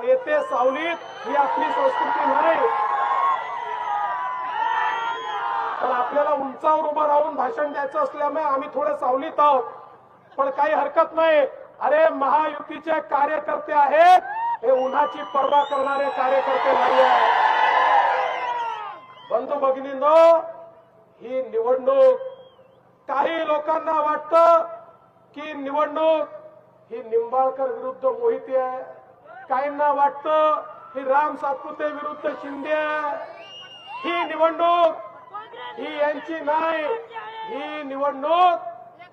सावलीत ही आपली संस्कृती नाही. तर आपल्याला उंचावर उभं राहून भाषण द्यायचं असल्यामुळे आम्ही थोडे सावलीत आहोत. पण काही हरकत नाही. अरे महायुतीचे कार्यकर्ते आहेत. हे उन्हाची पर्वा करणारे कार्यकर्ते नाही आहेत. बंधू भगिनींनो ही निवडणूक काही लोकांना वाटतं की निवडणूक ही निंबाळकर विरुद्ध मोहिती आहे. काहींना वाटतं ही राम सातपुते विरुद्ध शिंदे ही निवडणूक ही यांची नाही. ही निवडणूक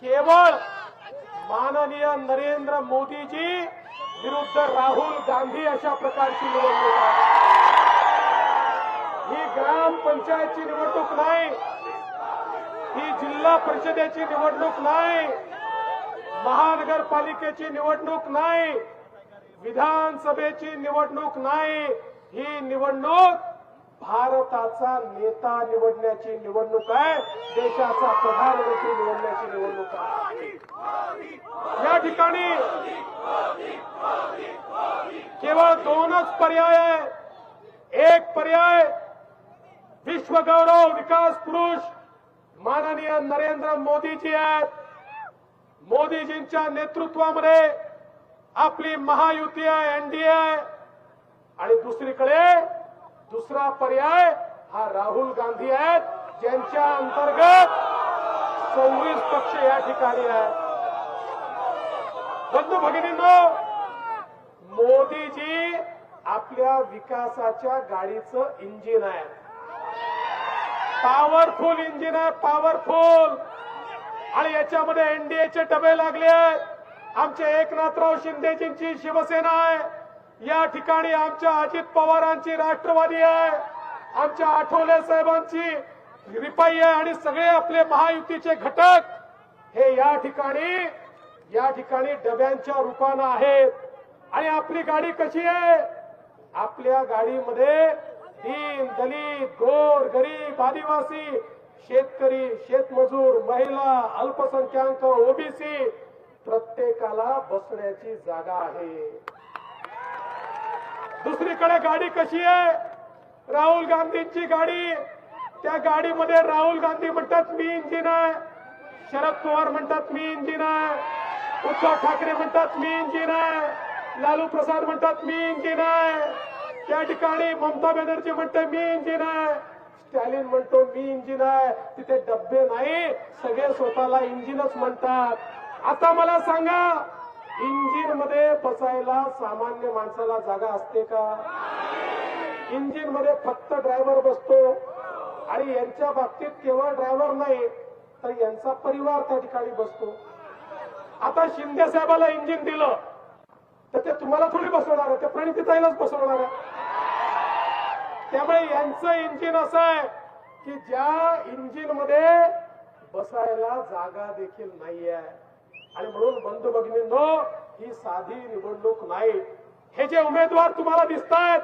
केवळ माननीय नरेंद्र मोदीजी विरुद्ध राहुल गांधी अशा प्रकारची निवडणूक आहे. ही ग्रामपंचायतची निवडणूक नाही. ही जिल्हा परिषदेची निवडणूक नाही. महानगरपालिकेची निवडणूक नाही. विधानसभेची निवडणूक नाही ही निवडणूक भारताचा नेता निवडण्याची निवडणूक आहे देशाचा प्रधानमंत्री निवडण्याची निवडणूक आहे. या ठिकाणी केवळ दोनच पर्याय आहे एक पर्याय विश्वगौरव विकास पुरुष माननीय नरेंद्र मोदीजी आहेत. मोदीजींच्या नेतृत्वामध्ये आपली महायुती आहे एनडीए आहे. आणि दुसरीकडे दुसरा पर्याय हा राहुल गांधी आहेत ज्यांच्या अंतर्गत सव्वीस पक्ष या ठिकाणी आहेत बंधू भगिनींनो मोदीजी आपल्या विकासाच्या गाडीचं इंजिन आहे. पॉवरफुल इंजिन आहे पॉवरफुल आणि याच्यामध्ये एनडीएचे डबे लागले आहेत. आमचे एकनाथराव शिंदेजींची शिवसेना आहे. या ठिकाणी आमच्या अजित पवारांची राष्ट्रवादी आहे. आमच्या आठवले साहेबांची रिपाई आहे आणि सगळे आपले महायुतीचे घटक हे या ठिकाणी या ठिकाणी डब्यांच्या रूपानं आहेत. आणि आपली गाडी कशी आहे? आपल्या गाडीमध्ये दीन दलित गोर गरीब आदिवासी शेतकरी शेतमजूर महिला अल्पसंख्याक ओबीसी प्रत्येकाला बसण्याची जागा आहे. दुसरीकडे गाडी कशी आहे? राहुल गांधींची गाडी. त्या गाडीमध्ये राहुल गांधी म्हणतात मी इंजिन आहे. शरद पवार म्हणतात मी इंजिन आहे. उद्धव ठाकरे म्हणतात मी इंजिन आहे. लालू प्रसाद म्हणतात मी इंजिन आहे. त्या ठिकाणी ममता बॅनर्जी म्हणते मी इंजिन आहे. स्टॅलिन म्हणतो मी इंजिन आहे. तिथे डब्बे नाही सगळे स्वतःला इंजिनच म्हणतात. आता मला सांगा इंजिनमध्ये बसायला सामान्य माणसाला जागा असते का? इंजिनमध्ये फक्त ड्रायव्हर बसतो आणि यांच्या बाबतीत केवळ ड्रायव्हर नाही तर यांचा परिवार त्या ठिकाणी बसतो. आता शिंदे साहेबाला इंजिन दिलं तर ते तुम्हाला थोडी बसवणार आहे ते प्रणितीताईलाच बसवणार आहे. त्यामुळे यांचं इंजिन असं आहे की ज्या इंजिनमध्ये बसायला जागा देखील नाही आहे आणि म्हणून बंधू भगिनींनो ही साधी निवडणूक नाही. हे जे उमेदवार तुम्हाला दिसत आहेत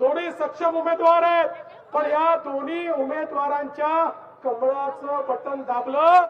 दोन्ही सक्षम उमेदवार आहेत. पण या दोन्ही उमेदवारांच्या कमळाचं बटन दाबलं.